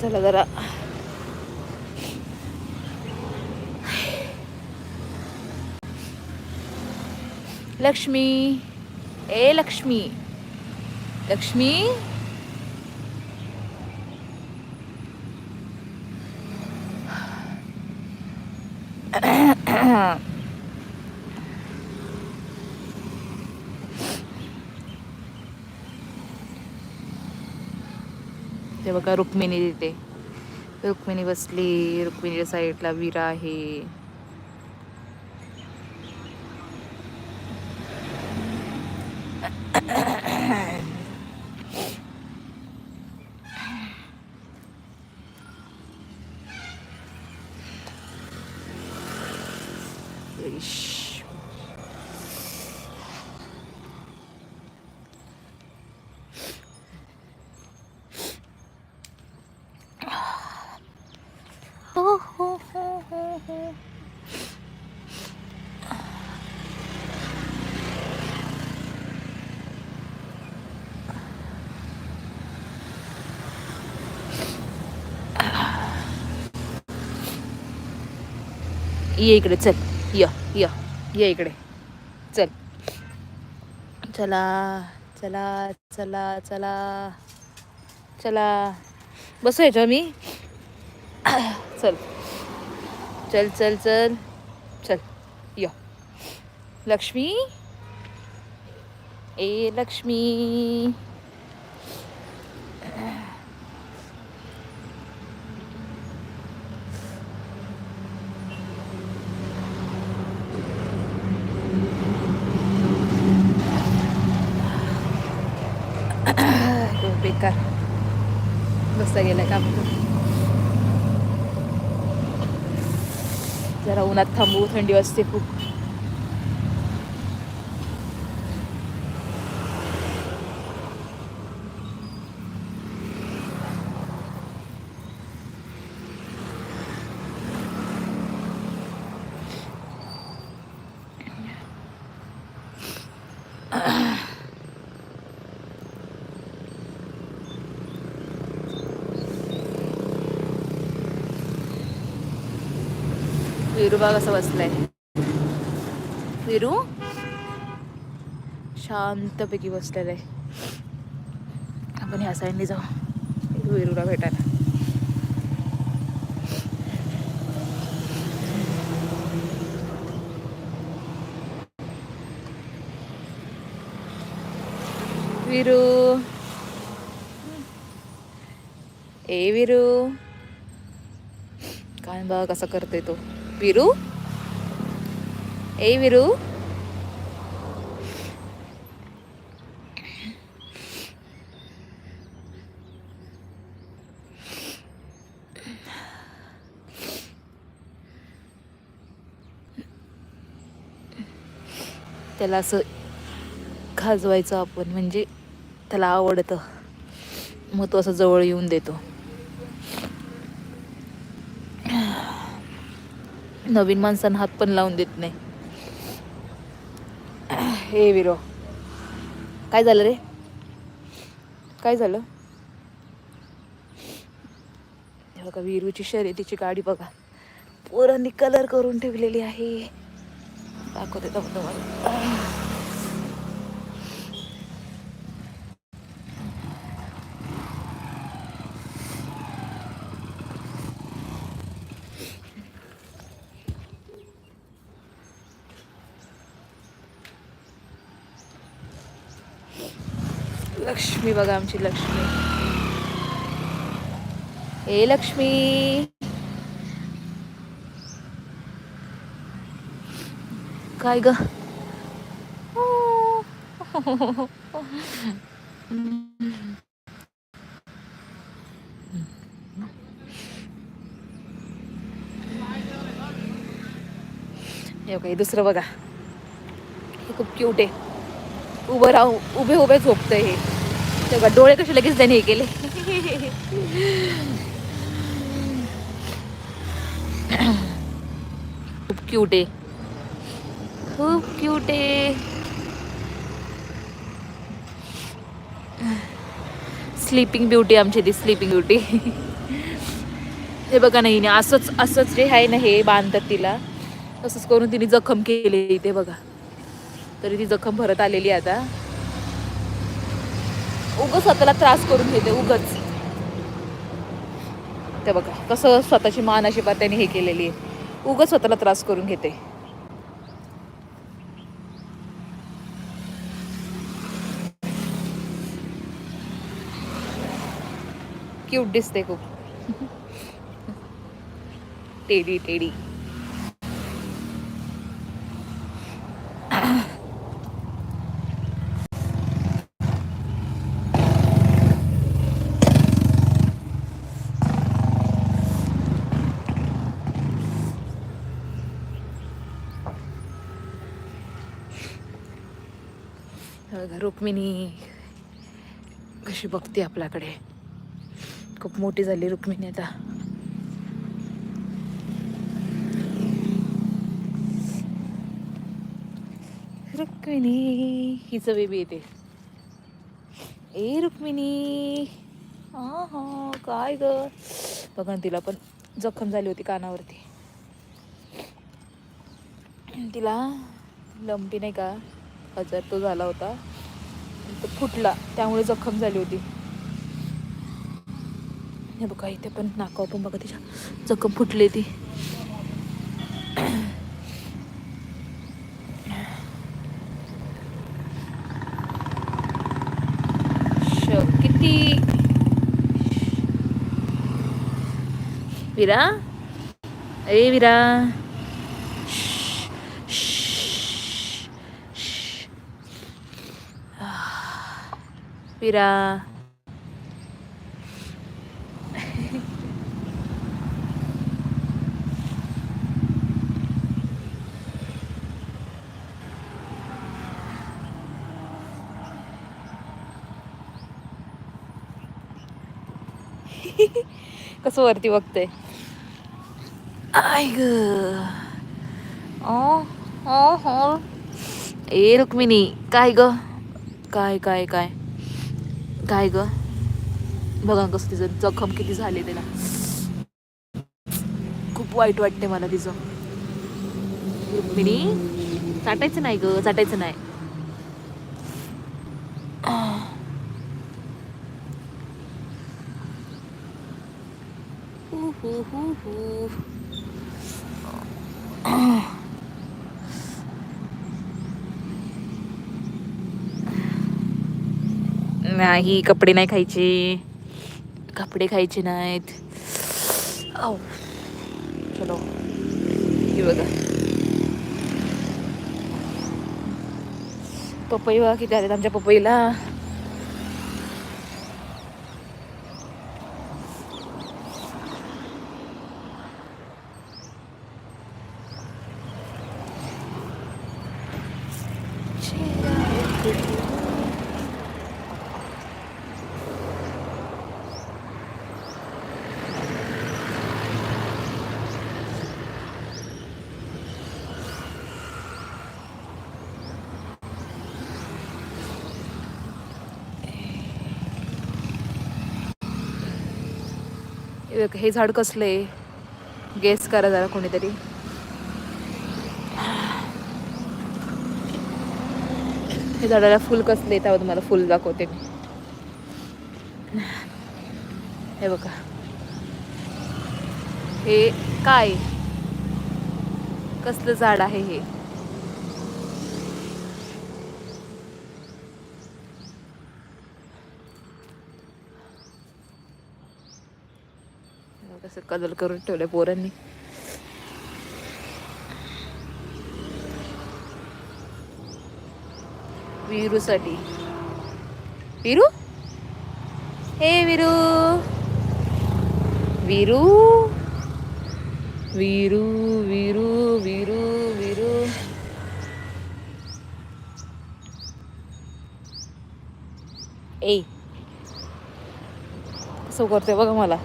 चला जरा लक्ष्मी ए लक्ष्मी लक्ष्मी बघा रुक्मिणी तिथे. रुक्मिणी बसली रुक्मिणीच्या साईडला विरा आहे इश. हो हो हो हो हो ये इकडे चल. य य ये इकडे. चल. चला चला चला चला चला. बसू याच्या मी. चल. चल चल चल. चल. य. लक्ष्मी. ए लक्ष्मी खूप बेकार बसता गेलं का? जरा उन्हात थांबू थंडी वाजते खूप. विरू बा कसं बसलाय. विरू शांतपैकी बसलेलं आहे आपण ह्या साईडने जाऊ. विरूला भेटायला. विरू ए विरू काय बघ कसा करते तो. विरू ए विरू त्याला असं खाजवायचं आपण म्हणजे त्याला आवडतं. मग तो असं जवळ येऊन देतो. नवीन माणसांना हात पण लावून देत नाही. हे विरो. काय झालं रे? काय झालं? हे बघा विरूची शर्यतीची गाडी बघा. पोरांनी कलर करून ठेवलेली आहे. दाखवते तुम्हाला. लक्ष्मी बघा आमची लक्ष्मी. ए लक्ष्मी. काय ग? काही दुसरं बघा. हे खूप क्यूट आहे. उभं राहू उभे उभे झोपतं हे. तेव्हा डोळे कसे लगेच त्याने हे केले. खूप क्यूट आहे. खूप क्यूट आहे. स्लीपिंग ब्युटी आमची ती स्लीपिंग ब्युटी हे बघा नाही ना असंच असंच जे आहे ना हे बांधतात तिला तसंच करून तिने जखम केली इथे बघा. तरी ती जखम भरत आलेली आता. उगच स्वतःला त्रास करून घेते उगच. ते बघा कसं स्वतःची मान अशी त्याने हे केलेली आहे. उग स्वतःला त्रास करून घेते. क्यूट दिसते खूप. टेडी टेडी हे बघा, रुक्मिणी कशी बघते आपल्याकडे. खूप मोठी झाली रुक्मिणी आता. रुक्मिणी हिचं बेबी येते ए रुक्मिणी. हा हा काय ग. बघा तिला पण जखम झाली होती कानावरती. तिला लंपी नाही का? हजर तो झाला होता. फुटला त्यामुळे जखम झाली होती. हे बघा इथे पण नाकावर पण बघा तिच्या जखम फुटली ती. किती? विरा? ए विरा? विरा कसं वरती बघते आय ग. ओ हो ए रुक्मिणी काय ग? काय काय काय? काय ग? बघा कसं तिचं जखम किती झाली त्याला. खूप वाईट वाटते मला तिचं. रुक्मिणी चाटायचं नाही ग चाटायचं नाही. हू हू हू हू नाही कपडे नाही खायचे. कपडे खायचे नाहीत. औ. चलो. हे बघा. पपई बघा किती आलेत आमच्या पपईला. हे बघ, हे झाड कसलं? आहे गेस करा जरा कोणीतरी. हे झाडाला फुल कसले त्यावर तुम्हाला फुल दाखवते मी. हे बघा. हे काय? कसलं झाड आहे हे? कसं कलर करून ठेवलंय पोरांनी. वीरूसाठी. वीरू? हे वीरू. वीरू? वीरू वीरू वीरू वीरू. ए. कसं करते बघा मला.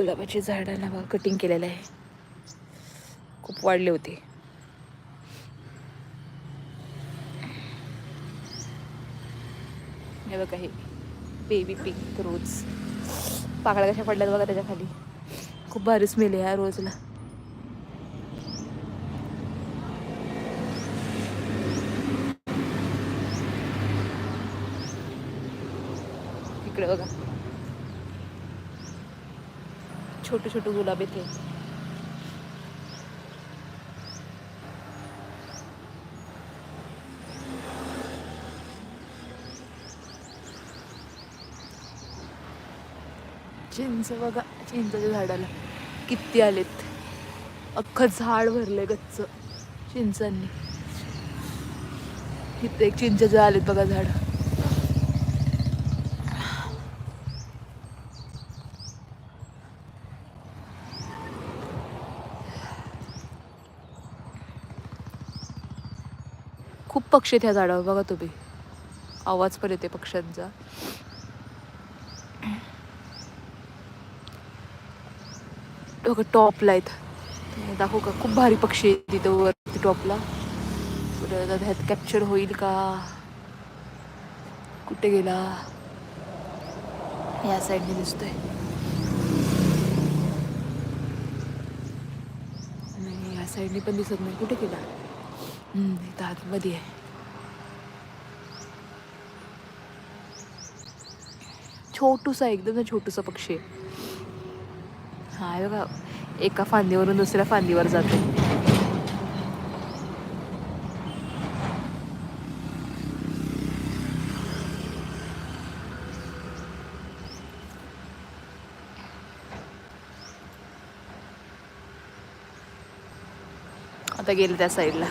गुलाबाची झाडांना बघा कटिंग केलेलं आहे. खूप वाढले होते. हे बघा हे बेबी पिंक रोज पाकळ्या कशा पडल्यात बघा त्याच्याखाली. खूप भारी स्मेल आहे ह्या रोजला इकडे बघा. छोटे छोटे गुलाब इथे चिंच बघा चिंचच्या झाडाला. किती आलेत. अख्खं झाड भरलंय गच्च चिंचांनी. इथे एक चिंचेचं आलेत बघा झाड खूप पक्षी आहेत ह्या झाडावर बघा तुम्ही. आवाज पण येते पक्ष्यांचा. बघा टॉपला आहेत. दाखवू का? खूप भारी पक्षी आहेत तिथं वरती टॉपला. परत ह्यात कॅप्चर होईल का? कुठे गेला? या साईडने दिसतोय. नाही या साईडने पण दिसत नाही. कुठे गेला? हम्म, इथं आतमध्ये आहे. छोटूसा एकदम छोटूसा पक्षी आहे. हा बघा एका फांदीवरून दुसऱ्या फांदीवर जाते आता गेले त्या साईडला.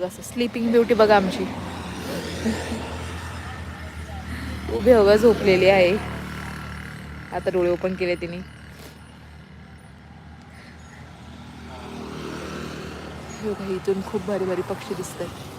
तर कसं स्लीपिंग ब्युटी बघा आमची. उभे हवा झोपलेली आहे. आता डोळे ओपन केले तिने. इथून खूप भारी भारी पक्षी दिसतात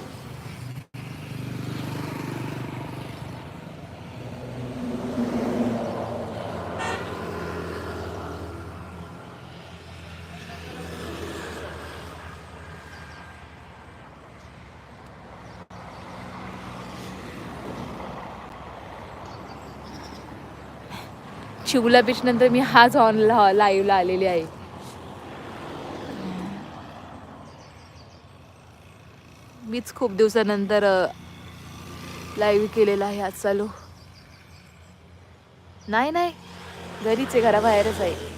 चिवला बीच नंतर मी हाच ऑन लाईव्हला आलेली आहे. मीच खूप दिवसानंतर लाईव्ह केलेला आहे आज चालू नाही नाही. घरीच आहे घराबाहेरच आहे.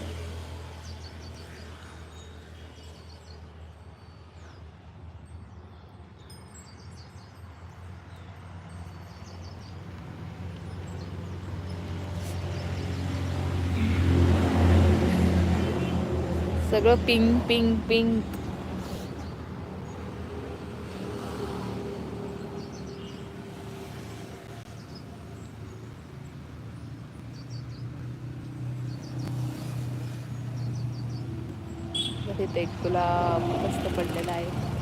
सगळं पिंक पिंक पिंक तिथे एक गुलाब मस्त पडलेला आहे.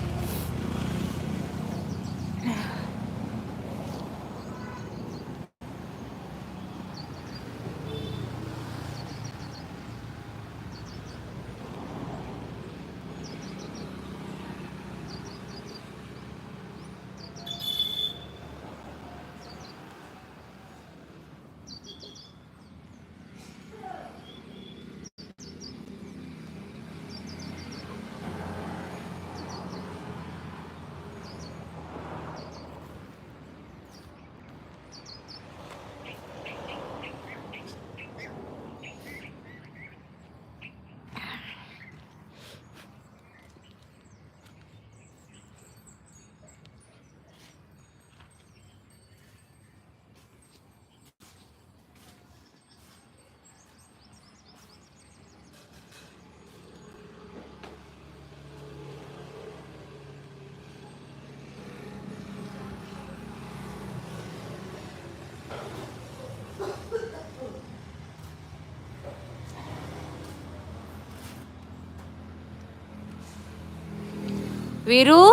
विरू?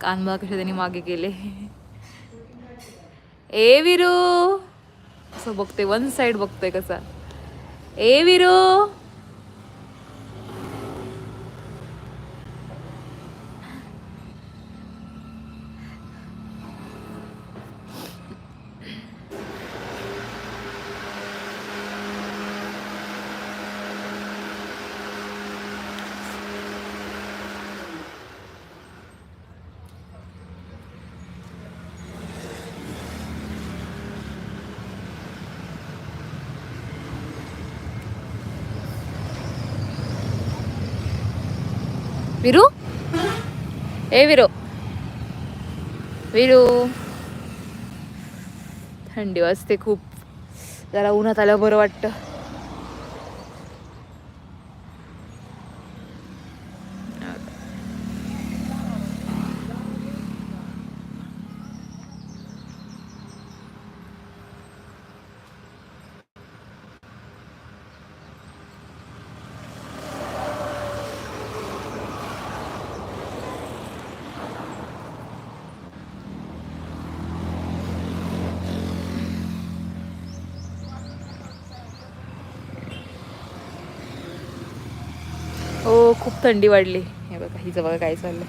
कानबा कसे त्यांनी मागे गेले ए विरू? असं बघते वन साईड बघतोय कसा. ए विरू? विरू ए विरू विरू थंडी वाजते खूप जरा उन्हात आल्यावर बरं वाटतं हो खूप थंडी वाढली. हे बघा हिचं बघा काय चाललं